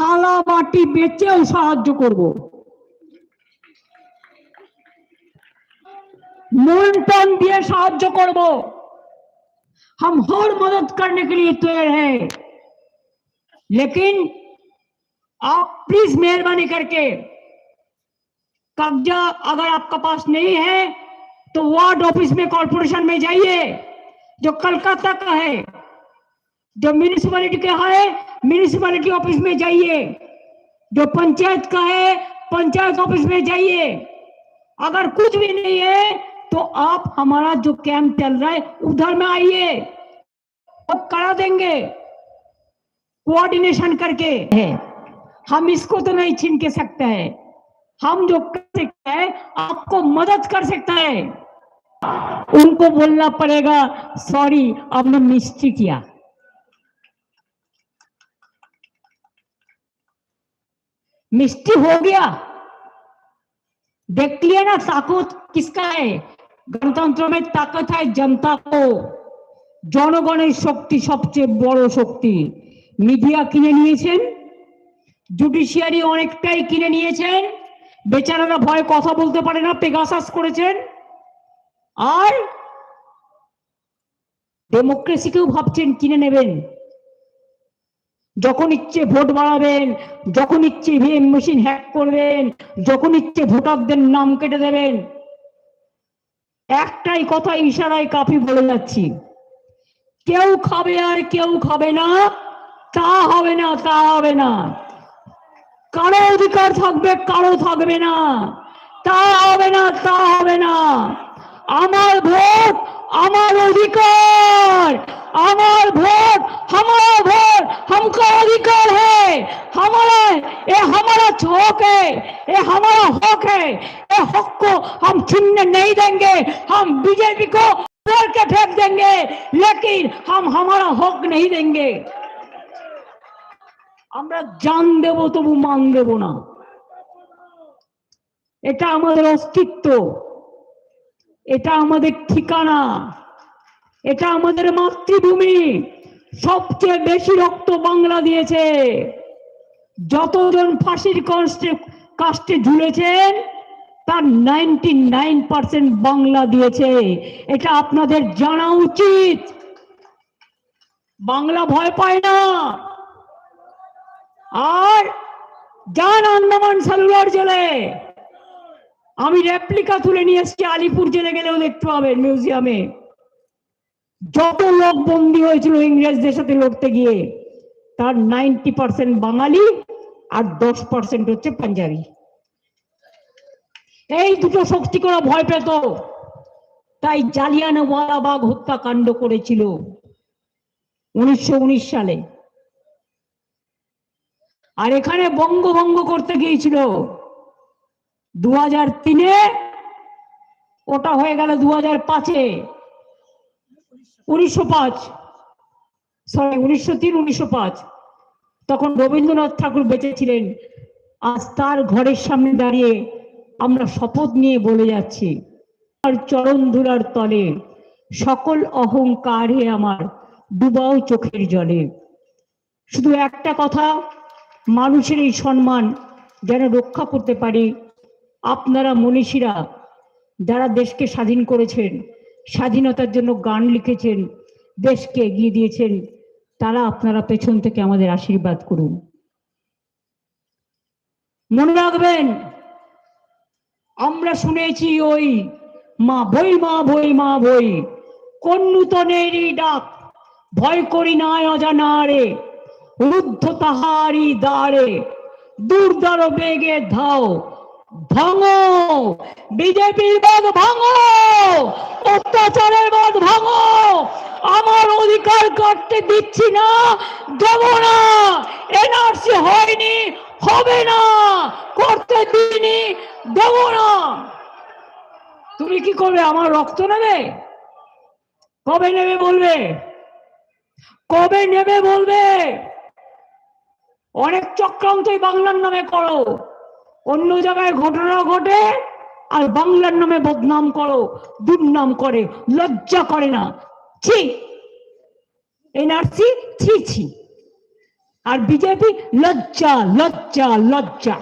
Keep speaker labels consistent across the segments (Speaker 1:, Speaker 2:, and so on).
Speaker 1: থালা বাটি বেচেও সাহায্য করব মন টন দিয়ে সাহায্য করব हम हर मदद करने के लिए तैयार हैं लेकिन आप प्लीज मेहरबानी करके कब्जा अगर आपका पास नहीं है तो वार्ड ऑफिस में कॉर्पोरेशन में जाइए जो कलकत्ता का है जो म्यूनिसिपैलिटी का है? म्यूनिसिपैलिटी ऑफ़िस में जाइए। जो पंचायत का है, पंचायत ऑफ़िस में जाइए। अगर कुछ भी नहीं है तो आप हमारा जो कैंप चल रहा है, उधर में आइए। और करा देंगे। कोऑर्डिनेशन करके। है हम इसको तो नहीं छीन के सकते हैं। हम जो कर सकते हैं, आपको मदद कर सकता है। उनको बोलना पड़ेगा सॉरी आपने मिस्टेक किया। मिस्टी हो गया देख लिया ना ताकत किसका है गणतंत्र में ताकत है जनता को জনগণের শক্তি সবচেয়ে বড় শক্তি মিডিয়া কিনে নিয়েছেন জুডিশিয়ারি অনেকটাই কিনে নিয়েছেন বেচারারা ভয় কথা বলতে পারে না পেগাসাস করেছেন আর ডেমোক্রেসিকেও ভাবছেন কিনে নেবেন যখন ইচ্ছে ভোট বাড়াবেন, যখন ইচ্ছে ইভিএম মেশিন হ্যাক করবেন, যখন ইচ্ছে ভোটারদের নাম কেটে দেবেন, একটাই কথা ইশারায় কাফি বলে যাচ্ছি। কেউ খাবে আর কেউ খাবে না, তা হবে না, তা হবে না। কারও অধিকার থাকবে, কারও থাকবে না। তা হবে না, তা হবে না। আমার ভোট, আমার অধিকার। আমার ভোট আমার ভোট, হমকো অধিকার হে। আমারা এ আমারা চোখ হে এ আমারা হক হে এ হক কো বিজেপি কো ফেল ফেক দেঙ্গে হক নেই দেঙ্গে। আমরা জান দেব তবু মান দেব না। এটা আমাদের অস্তিত্ব। এটা আমাদের ঠিকানা। এটা আমাদের মাতৃভূমি। সবচেয়ে বেশি রক্ত বাংলা দিয়েছে। যতজন ফাঁসির কষ্টে কাস্টে ঝুলেছেন, তার নাইনটি নাইন পার্সেন্ট বাংলা দিয়েছে। এটা আপনাদের জানা উচিত। বাংলা ভয় পায় না। আর যান আন্দামান সেলুলার জেলে। আমি রেপ্লিকা তুলে নিয়ে এসছি, আলিপুর জেলে গেলেও দেখতে পাবেন মিউজিয়ামে যত লোক বন্দি হয়েছিল ইংরেজদের সাথে লড়তে গিয়ে, তার নাইনটি পার্সেন্ট বাঙালি আর দশ পার্সেন্ট হচ্ছে পাঞ্জাবি। এই দুটো শক্তি করা ভয় পেত। তাই জালিয়ানওয়ালাবাগ হত্যাকাণ্ড করেছিল উনিশশো উনিশ সালে। আর এখানে বঙ্গভঙ্গ করতে গিয়েছিল দু হাজার তিনে ওটা হয়ে গেল দু হাজার পাঁচে। উনিশশো পাঁচ। সরি উনিশশো তিন, উনিশশো পাঁচ। তখন রবীন্দ্রনাথ ঠাকুর বেঁচে ছিলেন। আজ তার ঘরের সামনে দাঁড়িয়ে আমরা শপথ নিয়ে বলে যাচ্ছি, আর চরণ ধুলার তলে সকল অহংকারে আমার ডুবাও চোখের জলে। শুধু একটা কথা, মানুষের এই সম্মান যেন রক্ষা করতে পারি আপনারা মনীষীরা যারা দেশকে স্বাধীন করেছেন, স্বাধীনতার জন্য গান লিখেছেন, দেশকে এগিয়ে দিয়েছেন, তারা আপনারা পেছন থেকে আমাদের আশীর্বাদ করুন। মনে রাখবেন, আমরা শুনেছি ওই মা বই মা বই মা বই কোন নূতনেরই ডাক, ভয় করি নাই অজানারে রুদ্ধ তাহারি দ্বারে, দুর্দর বেগে ধাও ভাঙো। বিজেপির বাদ ভাঙো। অত্যাচারের বাদ ভাঙো। আমার অধিকার কাটতে দিচ্ছি না, দেব না। এনআরসি হয়নি, হবে না। করতে দিইনি, দেব না। তুমি কি করবে? আমার রক্ত নেবে? কবে নেবে বলবে? কবে নেবে বলবে? অনেক চক্রান্তই বাংলার নামে করো। অন্য জায়গায় ঘটনা ঘটে, আর বাংলার নামে বদনাম করো, দুর্নাম করে, লজ্জা করে না। ছি। এনআরসি, ছি ছি। আর বিজেপি, লজ্জা লজ্জা লজ্জা।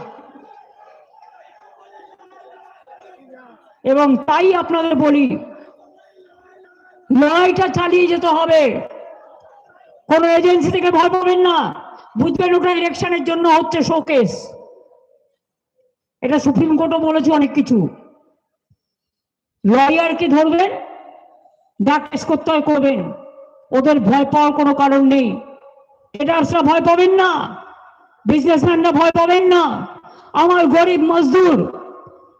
Speaker 1: এবং তাই আপনাদের বলি, লড়াইটা চালিয়ে যেতে হবে। কোন এজেন্সি থেকে ভয় পাবেন না। বুঝবেন ওটা ইলেকশনের জন্য হচ্ছে শোকেস। এটা সুপ্রিম কোর্টও বলেছে অনেক কিছু। লয়ারকে ধরবেন ডাক টেস্ট করতে হয় করবেন। ওদের ভয় পাওয়ার কোনো কারণ নেই। ট্রেডার্সরা ভয় পাবেন না। বিজনেসম্যানরা ভয় পাবেন না। আমার গরিব মজদুর,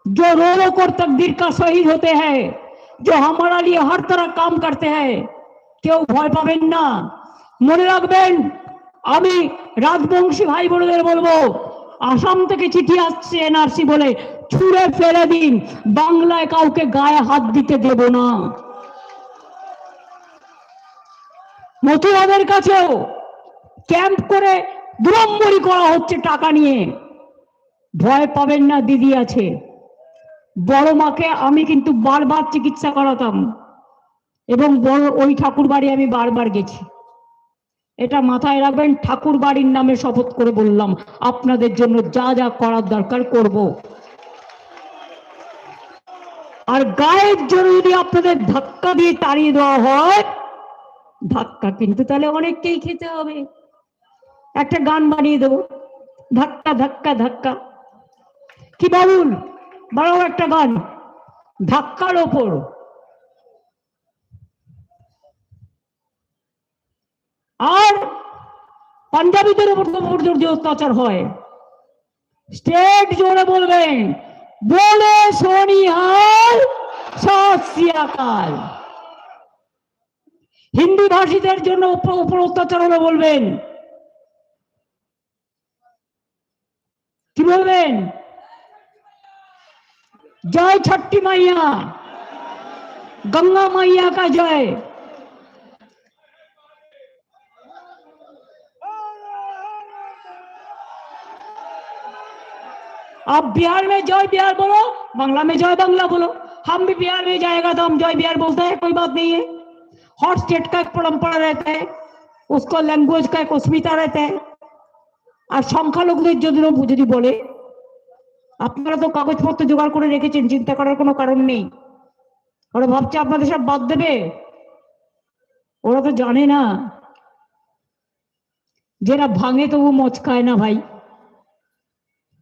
Speaker 1: যে रो कर तकदीर का शहीद হতে हैं যে হামারা लिए हर কাম করতে হয়, কেউ ভয় পাবেন না। মনে রাখবেন, আমি রাজবংশী ভাই বোনদের বলব আসাম থেকে চিঠি আসছে এনআরসি বলে, ছুঁড়ে ফেলে দিন, বাংলায় কাউকে গায়ে হাত দিতে দেব না। মথুরাদের কাছেও ক্যাম্প করে দুরম্বরি করা হচ্ছে টাকা নিয়ে। ভয় পাবেন না, দিদি আছে। বড় মাকে আমি কিন্তু বারবার চিকিৎসা করাতাম। এবং বড় ওই ঠাকুর বাড়ি আমি বারবার গেছি। এটা মাথায় রাখবেন ঠাকুর বাড়ির নামে শপথ করে বললাম, আপনাদের জন্য যা যা করার দরকার করব। আর গায়ের জন্য যদি আপনাদের ধাক্কা দিয়ে তাড়িয়ে দেওয়া হয়, ধাক্কা কিন্তু তাহলে অনেককেই খেতে হবে। একটা গান বানিয়ে দেবো, ধাক্কা ধাক্কা ধাক্কা। কি বলুন বাড়াও একটা গান, ধাক্কার ওপর। আর পাঞ্জাবিদের উপর যে অত্যাচার হয়। স্টেট জোরে বলবেন, বলে সোনিহাল সাকাল হিন্দি ভাষীদের জন্য উপর অত্যাচার হলে বলবেন। কি বলবেন? জয় ছট্টি মাইয়া, গঙ্গা মাইয়া কা জয়। आप बिहार में जय बिहार बोलो बांग्ला में जय बांग्ला बोलो हम भी बिहार में जाएगा तो हम जय बिहार बोलते हैं कोई बात नहीं है हर स्टेट का एक परंपरा रहता है उसको लैंग्वेज का एक अस्मिता रहता है আর সংখ্যালঘুদের যদি যদি বলে আপনারা তো কাগজপত্র জোগাড় করে রেখেছেন চিন্তা করার কোনো কারণ নেই ওরা ভাবছে আপনাদের সব বাদ দেবে ওরা তো জানে না যেটা ভাঙে তবু মচকায় না ভাই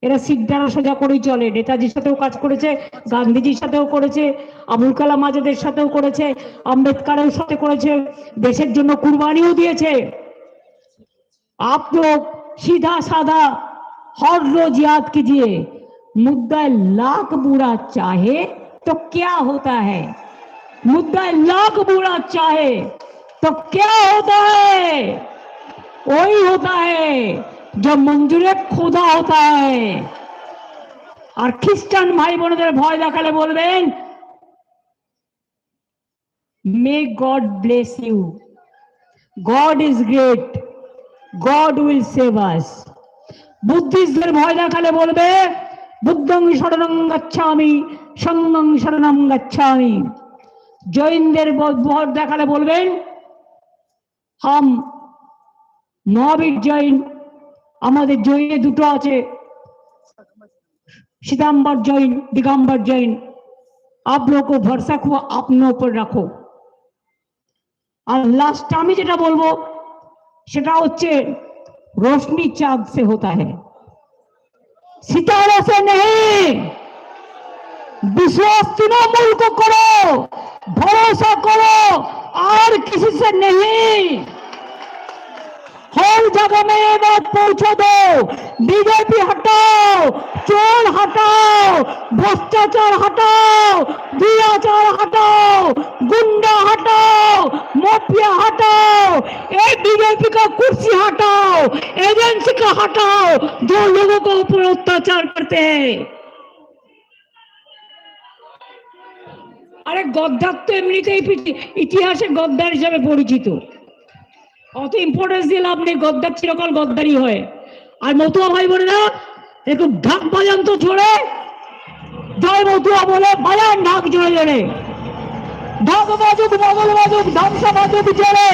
Speaker 1: এরা সিদ্ধারা সোজা করেই চলে নেতাজির সাথেও কাজ করেছে গান্ধীজির সাথেও করেছে আবুল কালাম আজাদের সাথেও করেছে আম্বেদকারের সাথে করেছে দেশের জন্য কুরবানিও দিয়েছে आप लोग सीधा साधा हर रोज याद कीजिए मुद्दा लाख बुरा चाहे तो क्या होता है मुद्दा लाख बुरा चाहे तो क्या होता है वही होता है जो मंजूरे खुदा होता है আর খ্রিস্টান ভাই বোনদের ভয় দেখালে বলবেন may God bless you God is great God will save us বুদ্ধিস্টদের ভয় দেখালে বলবে বুদ্ধং শরণং গচ্ছামি সঙ্গং শরণং গচ্ছামি জৈনদের ব- ভয় দেখালে বলবেন হাম মহাবীর জৈন আমাদের জৈনে দুটো আছে। সিদাম্বর জৈন দিগম্बर জৈন আপ ভরসা খুব আপনার উপর রাখো। আর লাস্ট আমি যেটা বলব, সেটা হচ্ছে রোশনি চাঁদ সে হতা হ্যাঁ সিতারা সে নেই। বিশ্বাস তৃণমূল করো, ভরসা করো, আর কিছু সে নেই। हर जगह में ये बात पहुंचा दो बीजेपी हटाओ चोर हटाओ भ्रष्टाचार हटाओ दुराचार हटाओ गुंडा हटाओ माफिया हटाओ ये बीजेपी का कुर्सी हटाओ एजेंसी का हटाओ जो लोगों को ऊपर अत्याचार करते हैं আরে গদ্দার তো এমনিতেই পৃথি- ইতিহাসে গদ্দার হিসাবে পরিচিত অত ইম্পর্টেন্স দিয়ে লাভ নেই, গদ্দার চিরকাল গদ্দারি হয়। আর মতুয়া ভাই বোনেরা, একটু ঢাক বাজান তো জোরে। জয় মতুয়া বলে বাজান, ঢাক জোরে জোরে। ঢাক বাজুক বগল বাজুক ধ্বংস বাজুক জোরে।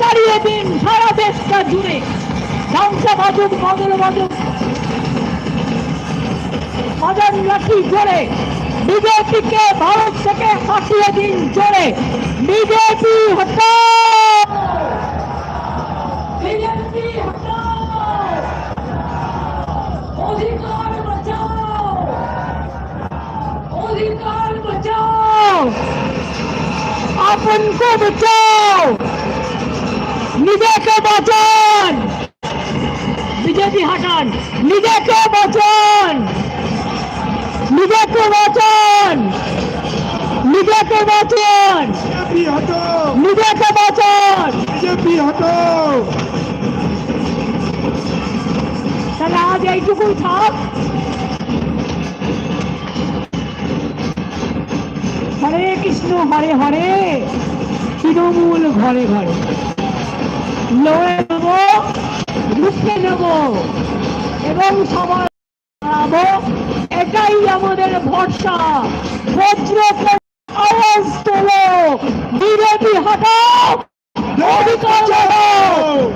Speaker 1: তাড়িয়ে দিন সারা দেশটা জুড়ে। ধ্বংস বাজুক বগল বাজুক। মদন লাঠি জোরে। বিজেপিকে ভারত থেকে হাঁটিয়ে দিন জোরে। বিজেপি হটাও আপন কো বাঁচাও নিজেকে বাঁচান বিজেপি হাটান। নিজেকে বাঁচান নিজেকে বাঁচান নিজেকে বাঁচান নিজেকে বাঁচান
Speaker 2: বিজেপি হটাও
Speaker 1: তাহলে আজ এইটুকুই থাক। হরে কৃষ্ণ হরে হরে। তৃণমূল ঘরে ঘরে। লড়ে নেব রুখে নেব এবং দাঁড়াবো এটাই আমাদের ভরসা। বজ্র আওয়াজ তোলো। বিজেপি হটাও।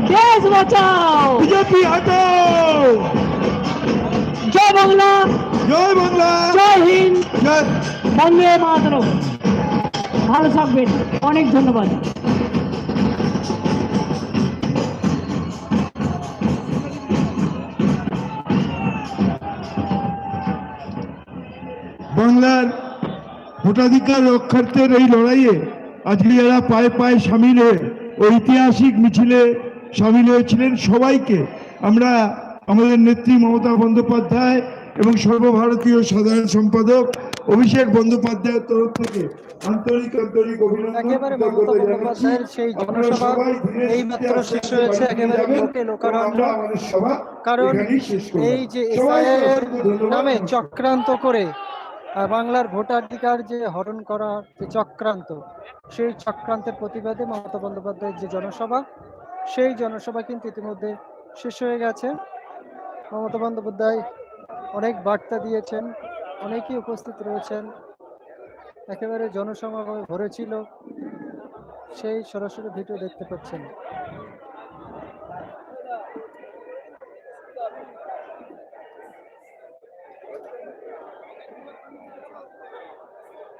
Speaker 1: দেশ বাঁচাও।
Speaker 2: বিজেপি হটাও।
Speaker 1: জয় বাংলা।
Speaker 2: জয় বাংলা।
Speaker 1: জয় হিন্দ।
Speaker 2: জয়।
Speaker 1: বন্দে মাতরম। ভালো থাকবেন। অনেক ধন্যবাদ।
Speaker 2: বাংলার ভোটাধিকার রক্ষার্থের এই লড়াইয়ে আজকে যারা পায়ে পায়ে সামিল হয়ে ঐতিহাসিক মিছিলে সামিল হয়েছিলেন সবাইকে আমরা আমাদের নেত্রী মমতা বন্দ্যোপাধ্যায় এবং সর্বভারতীয় সাধারণ সম্পাদক অভিষেক বন্দ্যোপাধ্যায়ের তরফ থেকে আন্তরিক আন্তরিক অভিনন্দন
Speaker 3: সেই জনসভা এই মাত্র শেষ হয়েছে, একেবারে লোকে লোকারণ্য।
Speaker 2: আমরা আমাদের সভা
Speaker 3: কারণ। এই যে এসআইআর নামে চক্রান্ত করে বাংলার ভোটাধিকার যে হরণ করার যে চক্রান্ত সেই চক্রান্তের প্রতিবাদে মমতা বন্দ্যোপাধ্যায়ের যে জনসভা সেই জনসভা কিন্তু ইতিমধ্যে শেষ হয়ে গেছে। মমতা বন্দ্যোপাধ্যায় অনেক বার্তা দিয়েছেন। অনেকেই উপস্থিত রয়েছেন। একেবারে জনসমাগমে ভরেছিল সেই সরাসরি ভিডিও দেখতে পাচ্ছেন।